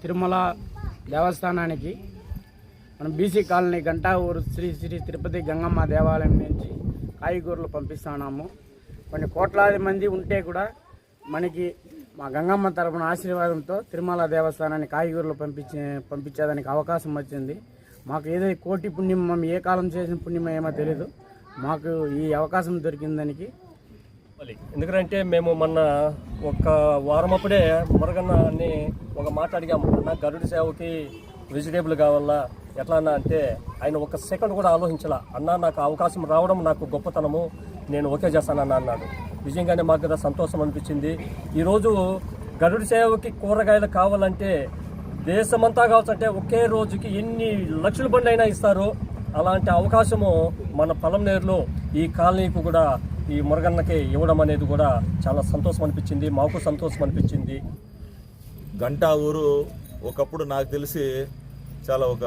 తిరుమల దేవస్థానానికి మనం BC colony Ganta ఊరు శ్రీ శ్రీ తిరుపతి గంగమ్మ దేవాలయం నుంచి కాయగూరలు పంపిస్తున్నాము. కొన్ని కోట్లాది మంది ఉంటే కూడా మనకి మా గంగమ్మ తరపున ఆశీర్వాదంతో తిరుమల దేవస్థానాన్ని కాయగూరలు పంపించే పంపించేదానికి అవకాశం వచ్చింది. మాకు ఏదో కోటి పుణ్యం ఏ కాలం చేసిన పుణ్యమో ఏమో తెలీదు. మాకు ఈ అవకాశం దొరికిందానికి ఎందుకంటే మేము మొన్న ఒక వారం అప్పుడే మురగన్న అని ఒక మాట అడిగాము అన్న గరుడి సేవకి వెజిటేబుల్ కావాలా? ఎట్లా అన్న? అంటే ఆయన ఒక సెకండ్ కూడా ఆలోచించాల. అన్న నాకు అవకాశం రావడం నాకు గొప్పతనము. నేను ఓకే చేస్తానన్న అన్నాడు. నిజంగానే మాకు కదా సంతోషం అనిపించింది. ఈరోజు గరుడి సేవకి కూరగాయలు కావాలంటే దేశమంతా కావచ్చు అంటే ఒకే రోజుకి ఎన్ని లక్షల బండ్లు అయినా ఇస్తారు. అలాంటి అవకాశము మన పలంనేరులో ఈ కాలనీకి కూడా ఈ మురగన్నకి ఇవ్వడం అనేది కూడా చాలా సంతోషం అనిపించింది మాకు సంతోషం అనిపించింది. గంటా ఊరు ఒకప్పుడు నాకు తెలిసి చాలా ఒక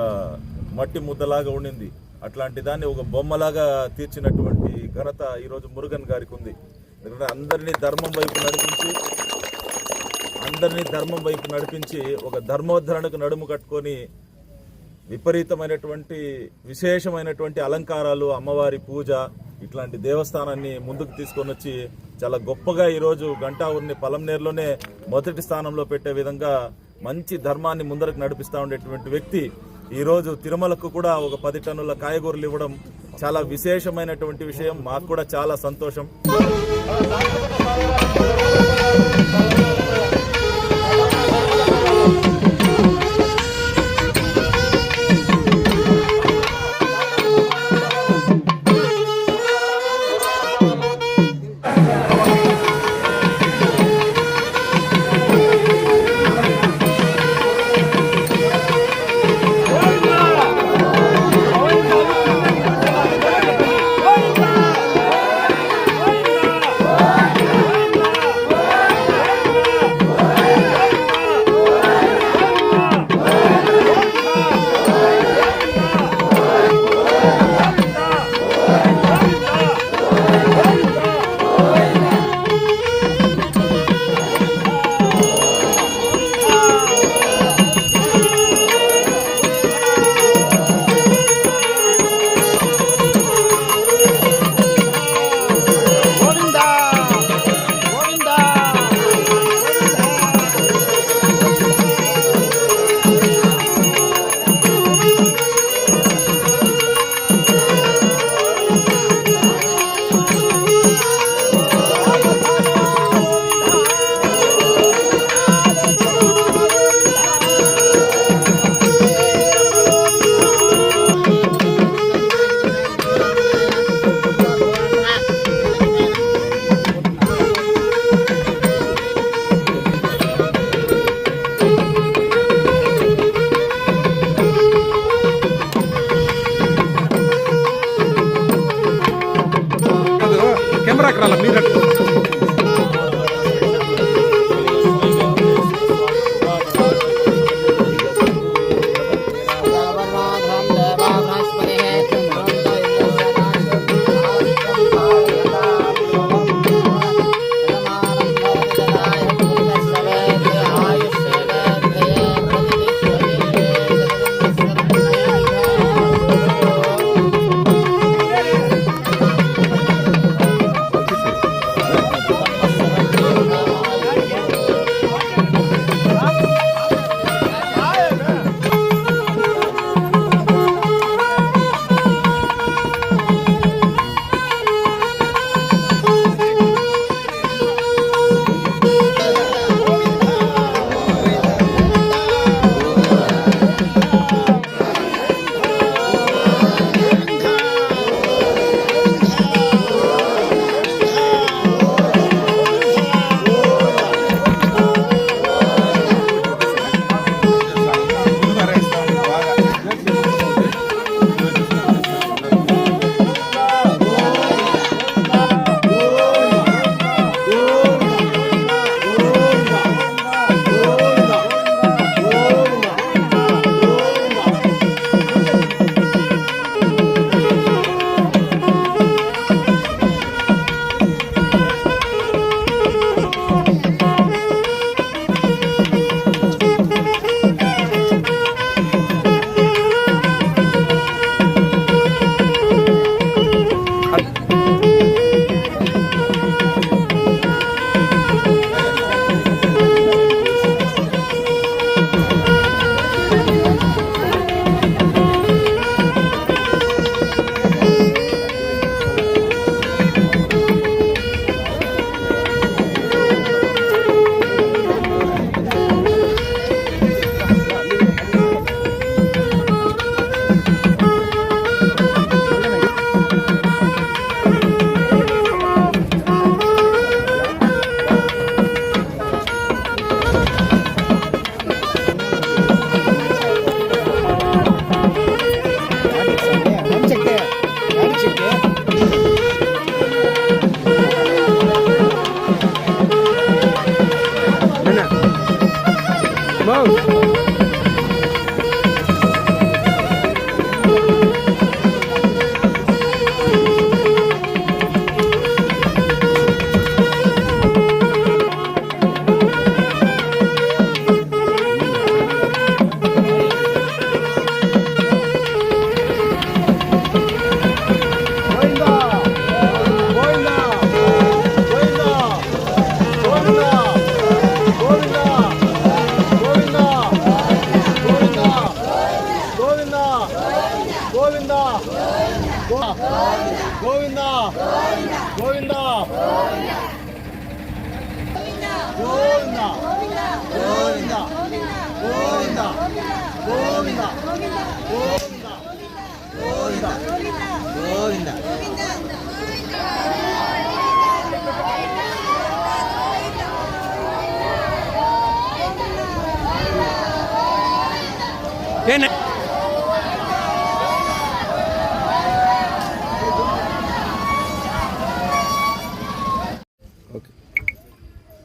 మట్టి ముద్దలాగా ఉండింది. అట్లాంటి దాన్ని ఒక బొమ్మలాగా తీర్చినటువంటి ఘనత ఈరోజు మురుగన్ గారికి ఉంది. ఎందుకంటే అందరినీ ధర్మం వైపు నడిపించి అందరినీ ధర్మం వైపు నడిపించి ఒక ధర్మోద్ధరణకు నడుము కట్టుకొని విపరీతమైనటువంటి విశేషమైనటువంటి అలంకారాలు అమ్మవారి పూజ ఇట్లాంటి దేవస్థానాన్ని ముందుకు తీసుకొని వచ్చి చాలా గొప్పగా ఈరోజు గంటాఊరిని పలంనేరులోనే మొదటి స్థానంలో పెట్టే విధంగా మంచి ధర్మాన్ని ముందరకు నడిపిస్తూ ఉండేటువంటి వ్యక్తి. ఈరోజు తిరుమలకు కూడా ఒక పది టన్నుల కాయగూరలు ఇవ్వడం చాలా విశేషమైనటువంటి విషయం. మాకు కూడా చాలా సంతోషం.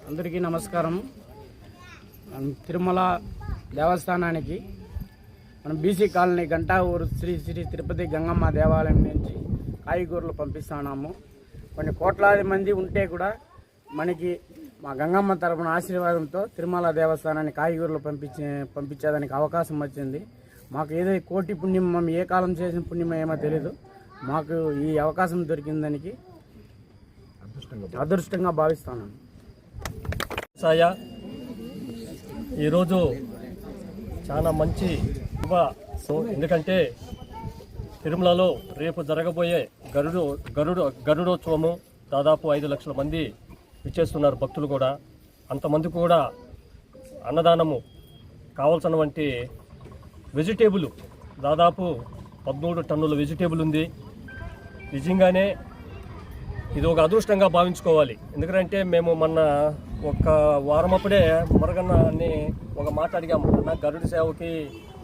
అందరికీ నమస్కారం. మనం తిరుమల దేవస్థానానికి మనం బీసీ కాలనీ గంటా ఊరు శ్రీ శ్రీ తిరుపతి గంగమ్మ దేవాలయం నుంచి కాయగూరలు పంపిస్తున్నాము కొన్ని కోట్లాది మంది ఉంటే కూడా మనకి మా గంగమ్మ తరపున ఆశీర్వాదంతో తిరుమల దేవస్థానాన్ని కాయగూరలు పంపించే పంపించేదానికి అవకాశం వచ్చింది. మాకు ఏదో కోటి పుణ్యం మేము ఏ కాలం చేసిన పుణ్యం ఏమో తెలియదు మాకు ఈ అవకాశం దొరికిందానికి అదృష్టంగా భావిస్తున్నాను సాయ ఈరోజు చాలా మంచి సో ఎందుకంటే తిరుమలలో రేపు జరగబోయే గరుడు గరుడు గరుడోత్సవము దాదాపు ఐదు లక్షల మంది ఇచ్చేస్తున్నారు భక్తులు కూడా. అంతమంది కూడా అన్నదానము కావాల్సిన వంటి వెజిటేబుల్ దాదాపు పదమూడు టన్నుల వెజిటేబుల్ ఉంది. నిజంగానే ఇది ఒక అదృష్టంగా భావించుకోవాలి. ఎందుకంటే మేము మొన్న ఒక వారం అప్పుడే మురగన్నని ఒక మాట అడిగాము. అన్న గరుడి సేవకి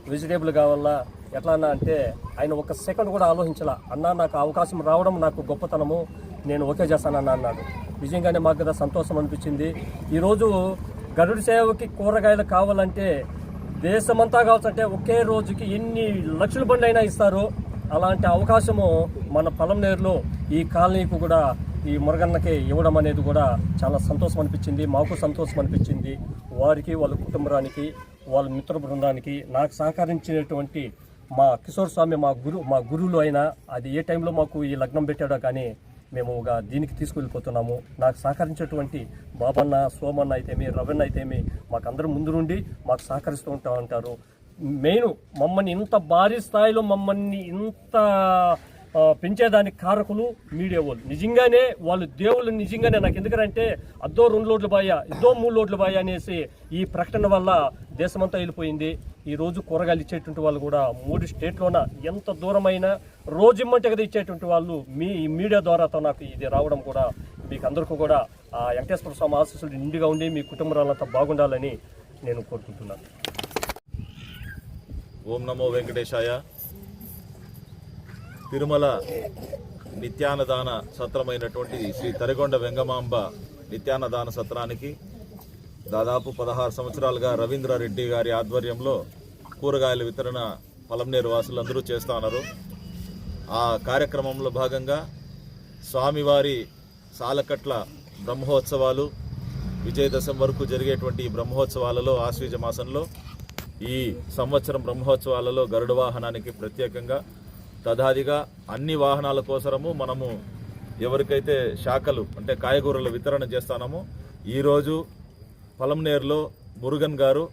వెజిటేబుల్ కావాలా? ఎట్లా అన్న? అంటే ఆయన ఒక సెకండ్ కూడా ఆలోచించాల. అన్న నాకు అవకాశం రావడం నాకు గొప్పతనము. నేను ఓకే చేస్తానని అన్నాడు. నిజంగానే మాకు కదా సంతోషం అనిపించింది. ఈరోజు గరుడు సేవకి కూరగాయలు కావాలంటే దేశమంతా కావాల్సంటే ఒకే రోజుకి ఎన్ని లక్షల బండ్లు అయినా ఇస్తారు. అలాంటి అవకాశము మన పొలంనేరులో ఈ కాలనీకి కూడా ఈ మురగన్నకి ఇవ్వడం అనేది కూడా చాలా సంతోషం అనిపించింది. మాకు సంతోషం అనిపించింది. వారికి వాళ్ళ కుటుంబానికి వాళ్ళ మిత్ర బృందానికి నాకు సహకరించినటువంటి మా కిషోర్ స్వామి మా గురు మా గురువులు అయినా అది ఏ టైంలో మాకు ఈ లగ్నం పెట్టాడో కానీ మేము ఒక దీనికి తీసుకువెళ్ళిపోతున్నాము. నాకు సహకరించేటువంటి బాబన్న సోమన్న అయితేమి రవణ అయితేమి మాకు ముందు నుండి మాకు సహకరిస్తూ ఉంటా ఉంటారు. మెయిన్ మమ్మల్ని ఇంత భారీ స్థాయిలో మమ్మల్ని ఇంత పెంచేదానికి కారకులు మీడియా వాళ్ళు. నిజంగానే వాళ్ళు దేవుళ్ళు నిజంగానే. నాకు ఎందుకంటే అద్దో రెండు లోడ్లు బాయ ఇద్దో మూడు లోడ్లు బాయ అనేసి ఈ ప్రకటన వల్ల దేశమంతా వెళ్ళిపోయింది. ఈ రోజు కూరగాయలు ఇచ్చేటువంటి వాళ్ళు కూడా మూడు స్టేట్లోన ఎంత దూరమైన రోజు ఇమ్మంటే కదా ఇచ్చేటువంటి వాళ్ళు మీ మీడియా ద్వారాతో నాకు ఇది రావడం కూడా మీకు అందరికీ కూడా ఆ వెంకటేశ్వర స్వామి ఆశీస్సులు నిండుగా ఉండి మీ కుటుంబాలంతా బాగుండాలని నేను కోరుకుంటున్నాను. ఓం నమో వెంకటేశాయ. తిరుమల నిత్యానదాన సత్రమైనటువంటి శ్రీ తరిగొండ వెంగమాంబ నిత్యాన్నదాన సత్రానికి దాదాపు పదహారు సంవత్సరాలుగా రవీంద్రారెడ్డి గారి ఆధ్వర్యంలో కూరగాయల వితరణ పలంనేరు వాసులందరూ చేస్తా ఉన్నారు. ఆ కార్యక్రమంలో భాగంగా స్వామివారి సాలకట్ల బ్రహ్మోత్సవాలు విజయదశం వరకు జరిగేటువంటి ఈ బ్రహ్మోత్సవాలలో ఆశ్వీజ మాసంలో ఈ సంవత్సరం బ్రహ్మోత్సవాలలో గరుడ వాహనానికి ప్రత్యేకంగా తదాదిగా అన్ని వాహనాల కోసరము మనము ఎవరికైతే శాఖలు అంటే కాయగూరల వితరణ చేస్తానమో ఈరోజు పొలంనేరులో మురుగన్ గారు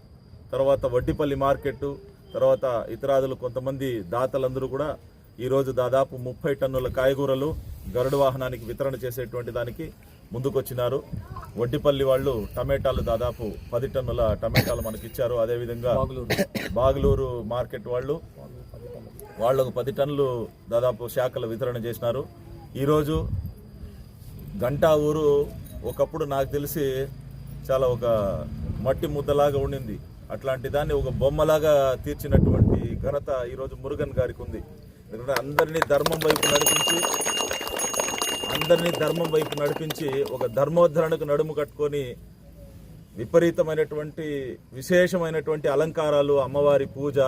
తర్వాత వడ్డిపల్లి మార్కెట్ తర్వాత ఇతరాదులు కొంతమంది దాతలందరూ కూడా ఈరోజు దాదాపు ముప్పై టన్నుల కాయగూరలు గరుడ వాహనానికి వితరణ చేసేటువంటి దానికి ముందుకొచ్చినారు. వడ్డిపల్లి వాళ్ళు టమాటాలు దాదాపు పది టన్నుల టమాటాలు మనకి ఇచ్చారు అదేవిధంగా బాగులూరు మార్కెట్ వాళ్ళు వాళ్ళకు పది టన్నులు దాదాపు శాఖల వితరణ చేసినారు. ఈరోజు గంటా ఊరు ఒకప్పుడు నాకు తెలిసి చాలా ఒక మట్టి ముద్దలాగా ఉండింది. అట్లాంటి దాన్ని ఒక బొమ్మలాగా తీర్చినటువంటి ఘనత ఈరోజు మురుగన్ గారికి ఉంది. ఎందుకంటే అందరినీ ధర్మం వైపు నడిపించి అందరినీ ధర్మం వైపు నడిపించి ఒక ధర్మోద్ధరణకు నడుము కట్టుకొని విపరీతమైనటువంటి విశేషమైనటువంటి అలంకారాలు అమ్మవారి పూజ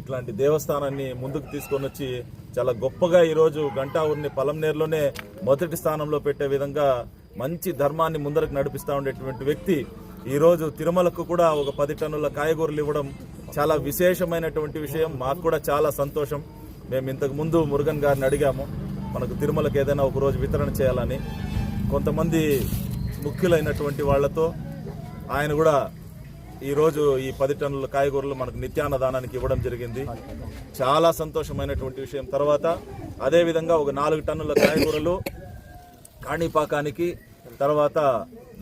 ఇట్లాంటి దేవస్థానాన్ని ముందుకు తీసుకొని వచ్చి చాలా గొప్పగా ఈరోజు గంటావురిని పలంనేరులోనే మొదటి స్థానంలో పెట్టే విధంగా మంచి ధర్మాన్ని ముందరకు నడిపిస్తూ ఉండేటువంటి వ్యక్తి. ఈరోజు తిరుమలకు కూడా ఒక పది టన్నుల కాయగూరలు ఇవ్వడం చాలా విశేషమైనటువంటి విషయం. మాకు కూడా చాలా సంతోషం. మేము ఇంతకు ముందు మురుగన్ గారిని అడిగాము మనకు తిరుమలకు ఏదైనా ఒకరోజు వితరణ చేయాలని. కొంతమంది ముఖ్యులైనటువంటి వాళ్ళతో ఆయన కూడా ఈరోజు ఈ పది టన్నుల కాయగూరలు మనకు నిత్యాన్నదానానికి ఇవ్వడం జరిగింది. చాలా సంతోషమైనటువంటి విషయం. తర్వాత అదేవిధంగా ఒక నాలుగు టన్నుల కాయగూరలు కాణిపాకానికి తర్వాత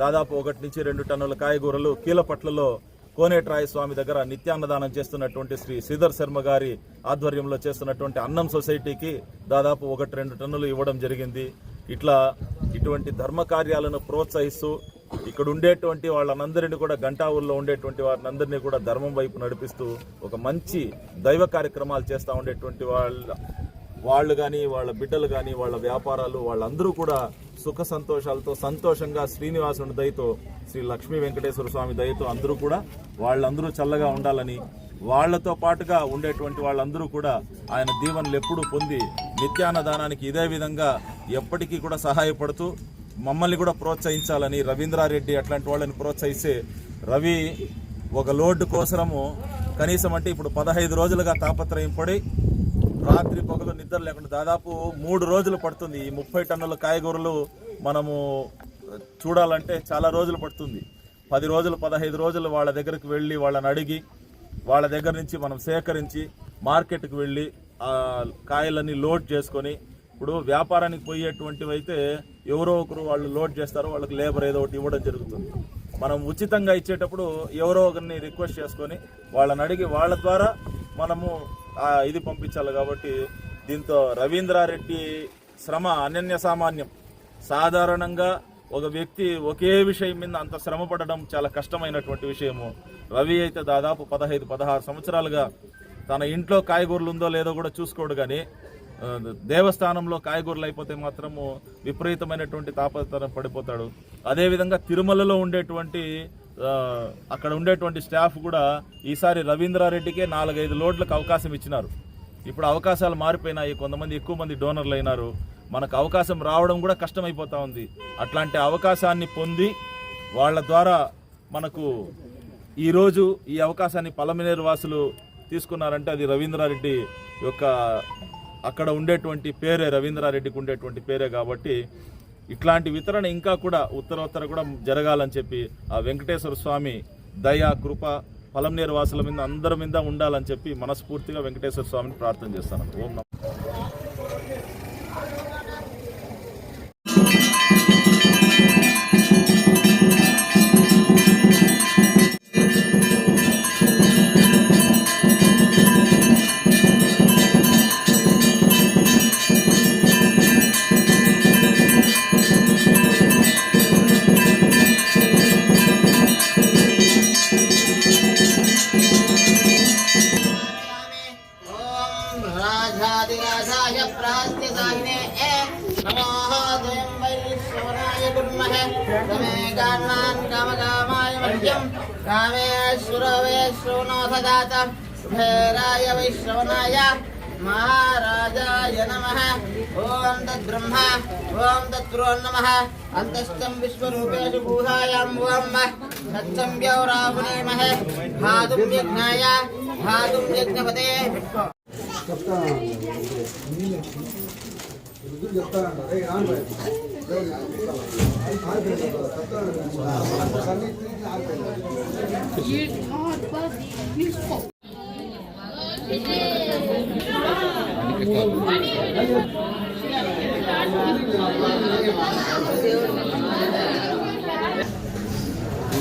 దాదాపు ఒకటి నుంచి రెండు టన్నుల కాయగూరలు కీలపట్లలో కోనేట్రాయ స్వామి దగ్గర నిత్యాన్నదానం చేస్తున్నటువంటి శ్రీ శ్రీధర్ శర్మ గారి ఆధ్వర్యంలో చేస్తున్నటువంటి అన్నం సొసైటీకి దాదాపు ఒకటి రెండు టన్నులు ఇవ్వడం జరిగింది. ఇట్లా ఇటువంటి ధర్మ కార్యాలను ప్రోత్సహిస్తూ ఇక్కడ ఉండేటువంటి వాళ్ళనందరినీ కూడా గంటావుల్లో ఉండేటువంటి వారిని కూడా ధర్మం వైపు నడిపిస్తూ ఒక మంచి దైవ కార్యక్రమాలు చేస్తూ ఉండేటువంటి వాళ్ళ వాళ్ళు కానీ వాళ్ళ బిడ్డలు కానీ వాళ్ళ వ్యాపారాలు వాళ్ళందరూ కూడా సుఖ సంతోషాలతో సంతోషంగా శ్రీనివాసుని దయతో శ్రీ లక్ష్మీ వెంకటేశ్వర స్వామి దయతో అందరూ కూడా వాళ్ళందరూ చల్లగా ఉండాలని వాళ్ళతో పాటుగా ఉండేటువంటి వాళ్ళందరూ కూడా ఆయన దీవెనలు ఎప్పుడూ పొంది నిత్యాన్నదానానికి ఇదే విధంగా ఎప్పటికీ కూడా సహాయపడుతూ మమ్మల్ని కూడా ప్రోత్సహించాలని రవీంద్రారెడ్డి అట్లాంటి వాళ్ళని ప్రోత్సహిస్తే రవి ఒక లోడ్డు కోసరము కనీసం అంటే ఇప్పుడు పదహైదు రోజులుగా తాపత్రయం పడి రాత్రి పగలు నిద్ర లేకుండా దాదాపు మూడు రోజులు పడుతుంది. ఈ ముప్పై టన్నుల కాయగూరలు మనము చూడాలంటే చాలా రోజులు పడుతుంది. పది రోజులు పదహైదు రోజులు వాళ్ళ దగ్గరికి వెళ్ళి వాళ్ళని అడిగి వాళ్ళ దగ్గర నుంచి మనం సేకరించి మార్కెట్కి వెళ్ళి ఆ కాయలన్నీ లోడ్ చేసుకొని ఇప్పుడు వ్యాపారానికి పోయేటువంటివి అయితే ఎవరో ఒకరు వాళ్ళు లోడ్ చేస్తారో వాళ్ళకి లేబర్ ఏదో ఒకటి ఇవ్వడం జరుగుతుంది. మనం ఉచితంగా ఇచ్చేటప్పుడు ఎవరో ఒకరిని రిక్వెస్ట్ చేసుకొని వాళ్ళని అడిగి వాళ్ళ ద్వారా మనము ఇది పంపించాలి కాబట్టి దీంతో రవీంద్రారెడ్డి శ్రమ అనన్య సామాన్యం. సాధారణంగా ఒక వ్యక్తి ఒకే విషయం మీద అంత శ్రమ పడడం చాలా కష్టమైనటువంటి విషయము. రవి అయితే దాదాపు పదహైదు పదహారు సంవత్సరాలుగా తన ఇంట్లో కాయగూరలు ఉందో లేదో కూడా చూసుకోడు కానీ దేవస్థానంలో కాయగూరలు అయిపోతే మాత్రము విపరీతమైనటువంటి తాపతరం పడిపోతాడు. అదేవిధంగా తిరుమలలో ఉండేటువంటి అక్కడ ఉండేటువంటి స్టాఫ్ కూడా ఈసారి రవీంద్రారెడ్డికే నాలుగైదు లోడ్లకు అవకాశం ఇచ్చినారు. ఇప్పుడు అవకాశాలు మారిపోయినాయి. కొంతమంది ఎక్కువ మంది డోనర్లు అయినారు. మనకు అవకాశం రావడం కూడా కష్టమైపోతా ఉంది. అట్లాంటి అవకాశాన్ని పొంది వాళ్ళ ద్వారా మనకు ఈరోజు ఈ అవకాశాన్ని పలమనేరు వాసులు తీసుకున్నారంటే అది రవీంద్రారెడ్డి యొక్క అక్కడ ఉండేటువంటి పేరే రవీంద్రారెడ్డికి ఉండేటువంటి పేరే కాబట్టి ఇట్లాంటి వితరణ ఇంకా కూడా ఉత్తరోత్తర కూడా జరగాలని చెప్పి ఆ వెంకటేశ్వర స్వామి దయ కృప పలంనేరు వాసుల మీద అందరి మీద ఉండాలని చెప్పి మనస్ఫూర్తిగా వెంకటేశ్వర స్వామిని ప్రార్థన చేస్తాను. ఓం वैश्रवणोऽथ दात शुभेराय वैश्रवणाय महाराजाय नमः। ॐ तद्ब्रह्मा, ॐ तत्रो नमः। अन्तस्थं विश्वरूपेषु भूहायां भातुं यज्ञाय यज्ञपते।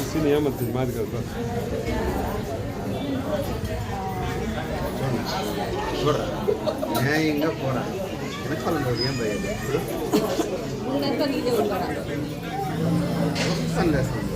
సీన్ ఏమంటుంది మాది కదా న్యాయంగా పోరాడు వెనకాల ఉన్నోడు ఏం భయం ఇప్పుడు సందేశం